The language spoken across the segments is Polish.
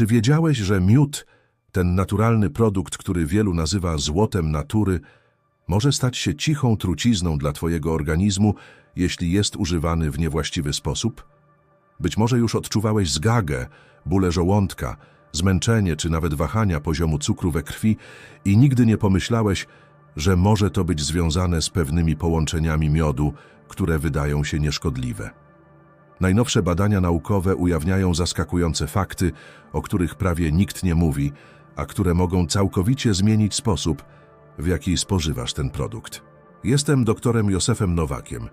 Czy wiedziałeś, że miód, ten naturalny produkt, który wielu nazywa złotem natury, może stać się cichą trucizną dla Twojego organizmu, jeśli jest używany w niewłaściwy sposób? Być może już odczuwałeś zgagę, bóle żołądka, zmęczenie czy nawet wahania poziomu cukru we krwi i nigdy nie pomyślałeś, że może to być związane z pewnymi połączeniami miodu, które wydają się nieszkodliwe. Najnowsze badania naukowe ujawniają zaskakujące fakty, o których prawie nikt nie mówi, a które mogą całkowicie zmienić sposób, w jaki spożywasz ten produkt. Jestem doktorem Józefem Nowakiem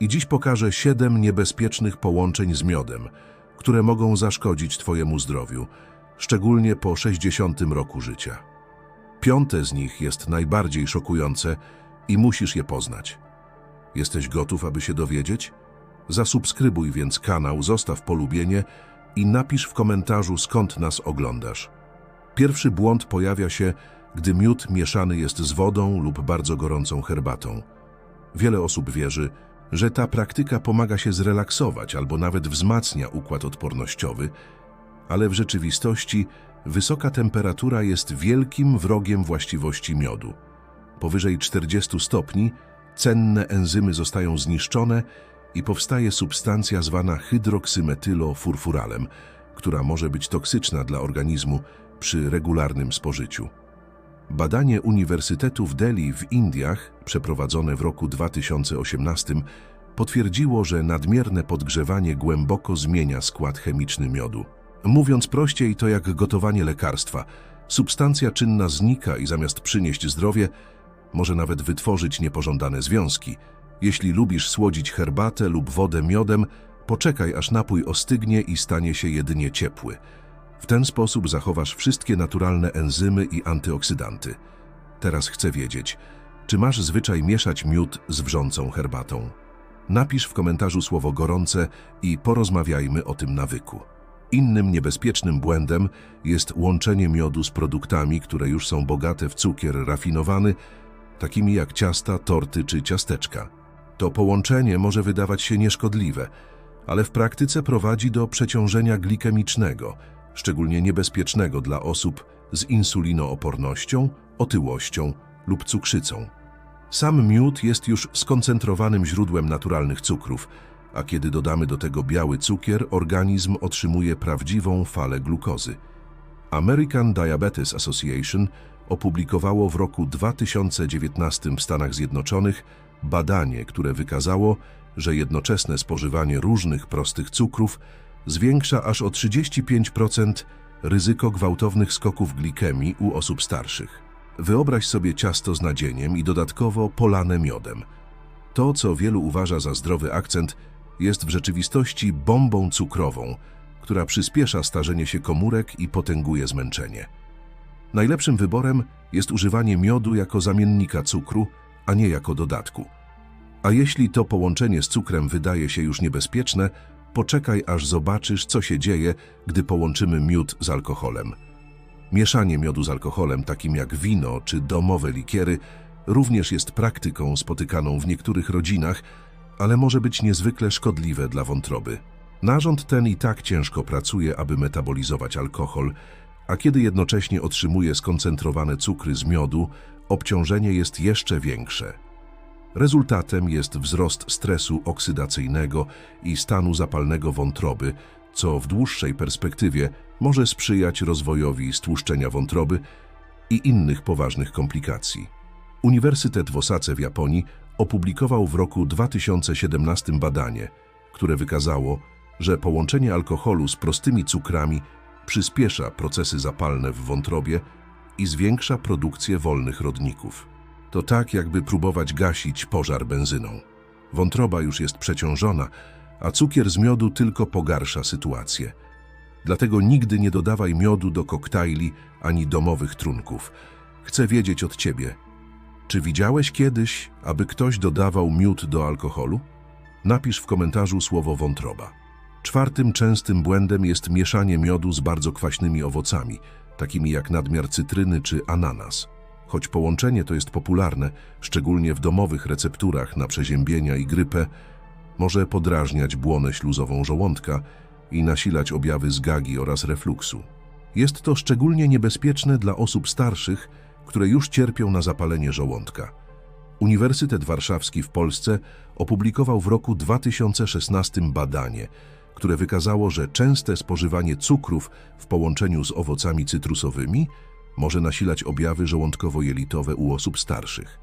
i dziś pokażę siedem niebezpiecznych połączeń z miodem, które mogą zaszkodzić Twojemu zdrowiu, szczególnie po 60 roku życia. Piąte z nich jest najbardziej szokujące i musisz je poznać. Jesteś gotów, aby się dowiedzieć? Zasubskrybuj więc kanał, zostaw polubienie i napisz w komentarzu, skąd nas oglądasz. Pierwszy błąd pojawia się, gdy miód mieszany jest z wodą lub bardzo gorącą herbatą. Wiele osób wierzy, że ta praktyka pomaga się zrelaksować albo nawet wzmacnia układ odpornościowy, ale w rzeczywistości wysoka temperatura jest wielkim wrogiem właściwości miodu. Powyżej 40 stopni cenne enzymy zostają zniszczone i powstaje substancja zwana hydroksymetylofurfuralem, która może być toksyczna dla organizmu przy regularnym spożyciu. Badanie Uniwersytetu w Delhi w Indiach, przeprowadzone w roku 2018, potwierdziło, że nadmierne podgrzewanie głęboko zmienia skład chemiczny miodu. Mówiąc prościej, to jak gotowanie lekarstwa. Substancja czynna znika i zamiast przynieść zdrowie, może nawet wytworzyć niepożądane związki. Jeśli lubisz słodzić herbatę lub wodę miodem, poczekaj aż napój ostygnie i stanie się jedynie ciepły. W ten sposób zachowasz wszystkie naturalne enzymy i antyoksydanty. Teraz chcę wiedzieć, czy masz zwyczaj mieszać miód z wrzącą herbatą? Napisz w komentarzu słowo gorące i porozmawiajmy o tym nawyku. Innym niebezpiecznym błędem jest łączenie miodu z produktami, które już są bogate w cukier rafinowany, takimi jak ciasta, torty czy ciasteczka. To połączenie może wydawać się nieszkodliwe, ale w praktyce prowadzi do przeciążenia glikemicznego, szczególnie niebezpiecznego dla osób z insulinoopornością, otyłością lub cukrzycą. Sam miód jest już skoncentrowanym źródłem naturalnych cukrów, a kiedy dodamy do tego biały cukier, organizm otrzymuje prawdziwą falę glukozy. American Diabetes Association opublikowało w roku 2019 w Stanach Zjednoczonych badanie, które wykazało, że jednoczesne spożywanie różnych prostych cukrów zwiększa aż o 35% ryzyko gwałtownych skoków glikemii u osób starszych. Wyobraź sobie ciasto z nadzieniem i dodatkowo polane miodem. To, co wielu uważa za zdrowy akcent, jest w rzeczywistości bombą cukrową, która przyspiesza starzenie się komórek i potęguje zmęczenie. Najlepszym wyborem jest używanie miodu jako zamiennika cukru, a nie jako dodatku. A jeśli to połączenie z cukrem wydaje się już niebezpieczne, poczekaj aż zobaczysz, co się dzieje, gdy połączymy miód z alkoholem. Mieszanie miodu z alkoholem, takim jak wino czy domowe likiery, również jest praktyką spotykaną w niektórych rodzinach, ale może być niezwykle szkodliwe dla wątroby. Narząd ten i tak ciężko pracuje, aby metabolizować alkohol, a kiedy jednocześnie otrzymuje skoncentrowane cukry z miodu, obciążenie jest jeszcze większe. Rezultatem jest wzrost stresu oksydacyjnego i stanu zapalnego wątroby, co w dłuższej perspektywie może sprzyjać rozwojowi stłuszczenia wątroby i innych poważnych komplikacji. Uniwersytet w Osace w Japonii opublikował w roku 2017 badanie, które wykazało, że połączenie alkoholu z prostymi cukrami przyspiesza procesy zapalne w wątrobie i zwiększa produkcję wolnych rodników. To tak, jakby próbować gasić pożar benzyną. Wątroba już jest przeciążona, a cukier z miodu tylko pogarsza sytuację. Dlatego nigdy nie dodawaj miodu do koktajli ani domowych trunków. Chcę wiedzieć od ciebie, czy widziałeś kiedyś, aby ktoś dodawał miód do alkoholu? Napisz w komentarzu słowo wątroba. Czwartym częstym błędem jest mieszanie miodu z bardzo kwaśnymi owocami, takimi jak nadmiar cytryny czy ananas. Choć połączenie to jest popularne, szczególnie w domowych recepturach na przeziębienia i grypę, może podrażniać błonę śluzową żołądka i nasilać objawy zgagi oraz refluksu. Jest to szczególnie niebezpieczne dla osób starszych, które już cierpią na zapalenie żołądka. Uniwersytet Warszawski w Polsce opublikował w roku 2016 badanie, które wykazało, że częste spożywanie cukrów w połączeniu z owocami cytrusowymi może nasilać objawy żołądkowo-jelitowe u osób starszych.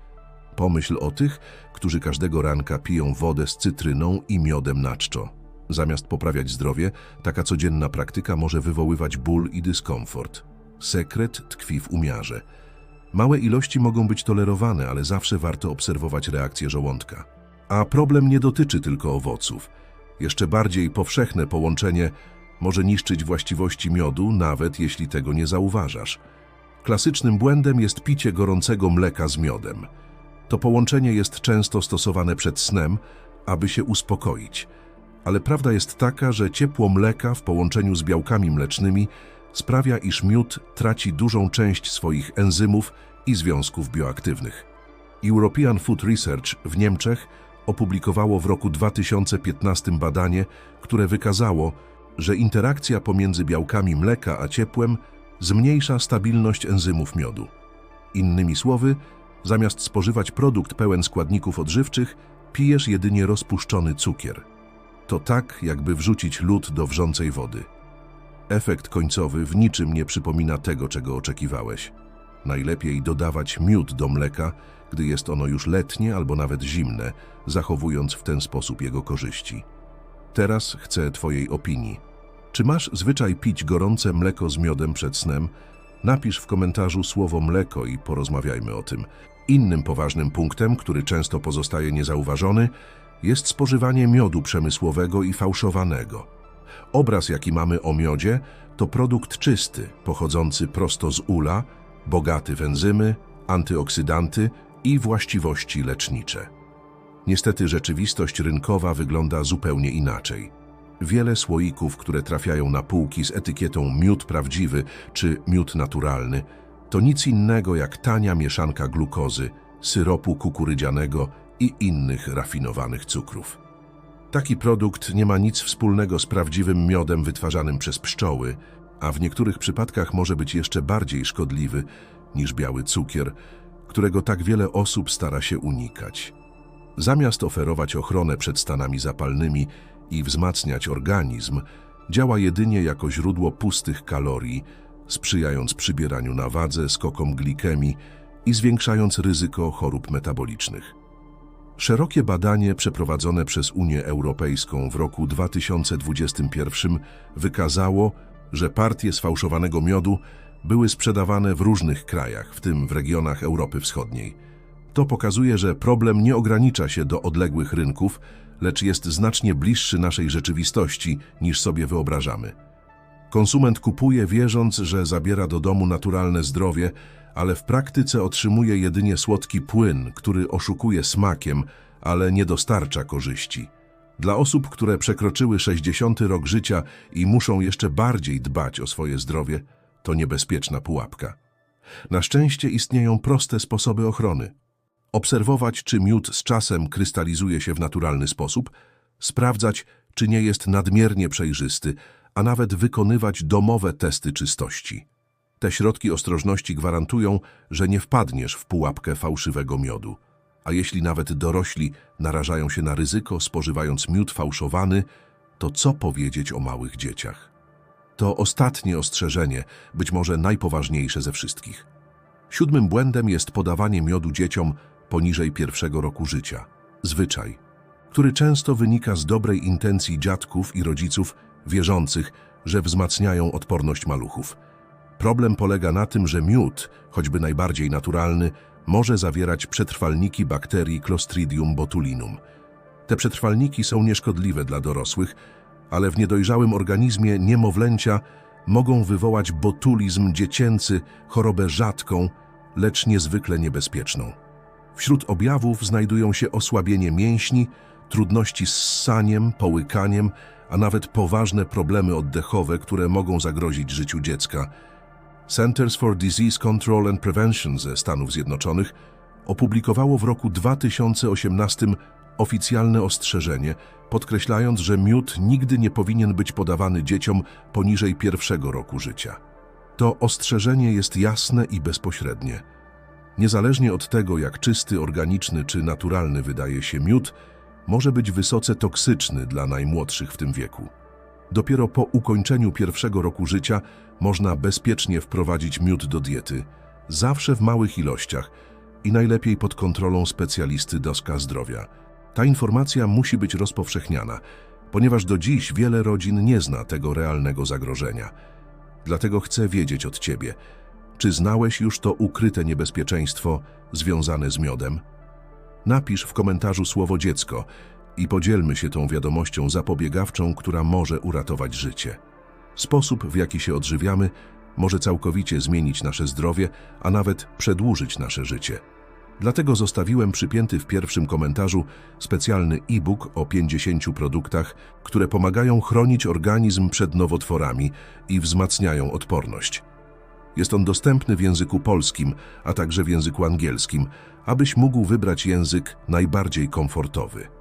Pomyśl o tych, którzy każdego ranka piją wodę z cytryną i miodem na czczo. Zamiast poprawiać zdrowie, taka codzienna praktyka może wywoływać ból i dyskomfort. Sekret tkwi w umiarze. Małe ilości mogą być tolerowane, ale zawsze warto obserwować reakcję żołądka. A problem nie dotyczy tylko owoców. Jeszcze bardziej powszechne połączenie może niszczyć właściwości miodu, nawet jeśli tego nie zauważasz. Klasycznym błędem jest picie gorącego mleka z miodem. To połączenie jest często stosowane przed snem, aby się uspokoić. Ale prawda jest taka, że ciepło mleka w połączeniu z białkami mlecznymi sprawia, iż miód traci dużą część swoich enzymów i związków bioaktywnych. European Food Research w Niemczech opublikowało w roku 2015 badanie, które wykazało, że interakcja pomiędzy białkami mleka a ciepłem zmniejsza stabilność enzymów miodu. Innymi słowy, zamiast spożywać produkt pełen składników odżywczych, pijesz jedynie rozpuszczony cukier. To tak, jakby wrzucić lód do wrzącej wody. Efekt końcowy w niczym nie przypomina tego, czego oczekiwałeś. Najlepiej dodawać miód do mleka, gdy jest ono już letnie albo nawet zimne, zachowując w ten sposób jego korzyści. Teraz chcę Twojej opinii. Czy masz zwyczaj pić gorące mleko z miodem przed snem? Napisz w komentarzu słowo mleko i porozmawiajmy o tym. Innym poważnym punktem, który często pozostaje niezauważony, jest spożywanie miodu przemysłowego i fałszowanego. Obraz, jaki mamy o miodzie, to produkt czysty, pochodzący prosto z ula, bogaty w enzymy, antyoksydanty i właściwości lecznicze. Niestety rzeczywistość rynkowa wygląda zupełnie inaczej. Wiele słoików, które trafiają na półki z etykietą miód prawdziwy czy miód naturalny, to nic innego jak tania mieszanka glukozy, syropu kukurydzianego i innych rafinowanych cukrów. Taki produkt nie ma nic wspólnego z prawdziwym miodem wytwarzanym przez pszczoły, a w niektórych przypadkach może być jeszcze bardziej szkodliwy niż biały cukier, którego tak wiele osób stara się unikać. Zamiast oferować ochronę przed stanami zapalnymi i wzmacniać organizm, działa jedynie jako źródło pustych kalorii, sprzyjając przybieraniu na wadze, skokom glikemii i zwiększając ryzyko chorób metabolicznych. Szerokie badanie przeprowadzone przez Unię Europejską w roku 2021 wykazało, że partie sfałszowanego miodu były sprzedawane w różnych krajach, w tym w regionach Europy Wschodniej. To pokazuje, że problem nie ogranicza się do odległych rynków, lecz jest znacznie bliższy naszej rzeczywistości niż sobie wyobrażamy. Konsument kupuje wierząc, że zabiera do domu naturalne zdrowie, ale w praktyce otrzymuje jedynie słodki płyn, który oszukuje smakiem, ale nie dostarcza korzyści. Dla osób, które przekroczyły 60 rok życia i muszą jeszcze bardziej dbać o swoje zdrowie, to niebezpieczna pułapka. Na szczęście istnieją proste sposoby ochrony. Obserwować, czy miód z czasem krystalizuje się w naturalny sposób, sprawdzać, czy nie jest nadmiernie przejrzysty, a nawet wykonywać domowe testy czystości. Te środki ostrożności gwarantują, że nie wpadniesz w pułapkę fałszywego miodu. A jeśli nawet dorośli narażają się na ryzyko spożywając miód fałszowany, to co powiedzieć o małych dzieciach? To ostatnie ostrzeżenie, być może najpoważniejsze ze wszystkich. Siódmym błędem jest podawanie miodu dzieciom poniżej pierwszego roku życia. Zwyczaj, który często wynika z dobrej intencji dziadków i rodziców wierzących, że wzmacniają odporność maluchów. Problem polega na tym, że miód, choćby najbardziej naturalny, może zawierać przetrwalniki bakterii Clostridium botulinum. Te przetrwalniki są nieszkodliwe dla dorosłych, ale w niedojrzałym organizmie niemowlęcia mogą wywołać botulizm dziecięcy, chorobę rzadką, lecz niezwykle niebezpieczną. Wśród objawów znajdują się osłabienie mięśni, trudności z ssaniem, połykaniem, a nawet poważne problemy oddechowe, które mogą zagrozić życiu dziecka. Centers for Disease Control and Prevention ze Stanów Zjednoczonych opublikowało w roku 2018 oficjalne ostrzeżenie, podkreślając, że miód nigdy nie powinien być podawany dzieciom poniżej pierwszego roku życia. To ostrzeżenie jest jasne i bezpośrednie. Niezależnie od tego, jak czysty, organiczny czy naturalny wydaje się miód, może być wysoce toksyczny dla najmłodszych w tym wieku. Dopiero po ukończeniu pierwszego roku życia można bezpiecznie wprowadzić miód do diety, zawsze w małych ilościach i najlepiej pod kontrolą specjalisty doska zdrowia. Ta informacja musi być rozpowszechniana, ponieważ do dziś wiele rodzin nie zna tego realnego zagrożenia. Dlatego chcę wiedzieć od Ciebie, czy znałeś już to ukryte niebezpieczeństwo związane z miodem? Napisz w komentarzu słowo dziecko i podzielmy się tą wiadomością zapobiegawczą, która może uratować życie. Sposób, w jaki się odżywiamy, może całkowicie zmienić nasze zdrowie, a nawet przedłużyć nasze życie. Dlatego zostawiłem przypięty w pierwszym komentarzu specjalny e-book o 50 produktach, które pomagają chronić organizm przed nowotworami i wzmacniają odporność. Jest on dostępny w języku polskim, a także w języku angielskim, abyś mógł wybrać język najbardziej komfortowy.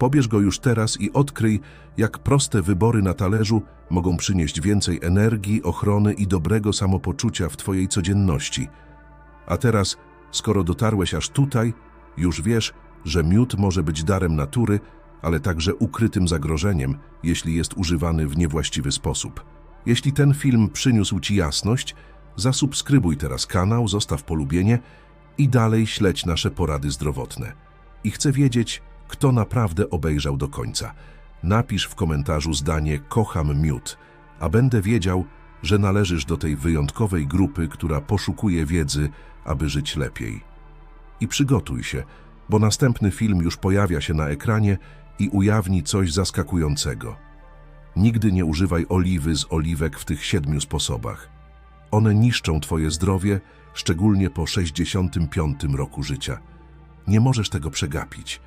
Pobierz go już teraz i odkryj, jak proste wybory na talerzu mogą przynieść więcej energii, ochrony i dobrego samopoczucia w Twojej codzienności. A teraz, skoro dotarłeś aż tutaj, już wiesz, że miód może być darem natury, ale także ukrytym zagrożeniem, jeśli jest używany w niewłaściwy sposób. Jeśli ten film przyniósł Ci jasność, zasubskrybuj teraz kanał, zostaw polubienie i dalej śledź nasze porady zdrowotne. I chcę wiedzieć, kto naprawdę obejrzał do końca. Napisz w komentarzu zdanie kocham miód, a będę wiedział, że należysz do tej wyjątkowej grupy, która poszukuje wiedzy, aby żyć lepiej. I przygotuj się, bo następny film już pojawia się na ekranie i ujawni coś zaskakującego. Nigdy nie używaj oliwy z oliwek w tych siedmiu sposobach. One niszczą Twoje zdrowie, szczególnie po 65 roku życia. Nie możesz tego przegapić.